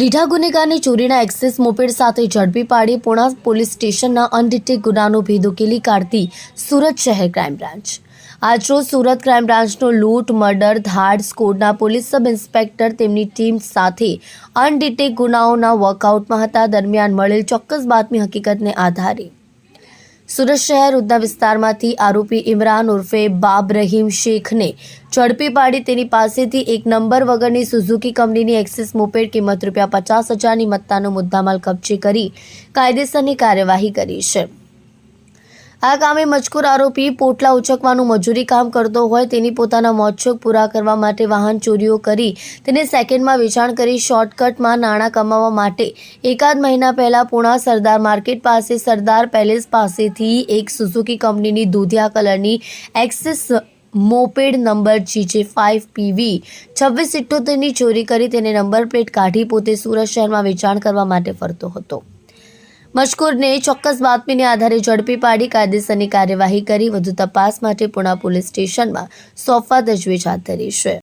રીઢા ગુનેગારની ચોરીના access moped સાથે ઝડપી પાડી પૂણા પોલીસ સ્ટેશનના અનડિટેક ગુનાનો ભેદ ઉકેલી કાઢતી સુરત શહેર ક્રાઇમ બ્રાન્ચ. આજરોજ સુરત ક્રાઇમ બ્રાન્ચનો લૂંટ, મર્ડર, ધાડ, સ્કોડના પોલીસ સબ ઇન્સ્પેક્ટર તેમની ટીમ સાથે અનડિટેક ગુનાઓના વર્કઆઉટમાં હતા. દરમિયાન મળેલ ચોક્કસ બાતમી હકીકતને આધારે સુરત શહેર ઉધના વિસ્તારમાંથી આરોપી ઇમરાન ઉર્ફે બાબ રહીમ શેખને ઝડપી પાડી તેની પાસેથી એક નંબર વગરની સુઝુકી કંપનીની એક્સિસ મોપેડ કિંમત રૂપિયા પચાસ હજારની મત્તાનો મુદ્દામાલ કબજે કરી કાયદેસરની કાર્યવાહી કરી છે. આ કામે મજકૂર આરોપી પોટલા ઉચકવાનું મજૂરી કામ કરતો હોય તેની પોતાના મોજશોખ પૂરા કરવા માટે વાહન ચોરીઓ કરી તેને સેકન્ડમાં વેચાણ કરી શોર્ટકટમાં નાણાં કમાવા માટે. એકાદ મહિના પહેલાં પૂણા સરદાર માર્કેટ પાસે સરદાર પેલેસ પાસેથી એક સુઝુકી કંપનીની દૂધિયા કલરની Access moped number GJ five PV છવ્વીસ ઇઠ્ઠોતેરની ચોરી કરી તેને નંબર પ્લેટ કાઢી પોતે સુરત શહેરમાં વેચાણ કરવા માટે ફરતો હતો. મજકૂરને ચોક્કસ બાતમીને આધારે ઝડપી પાડી કાયદેસરની કાર્યવાહી કરી, વધુ તપાસ માટે પુણા પોલીસ સ્ટેશનમાં સોંપવા તજવીજ હાથ ધરી છે.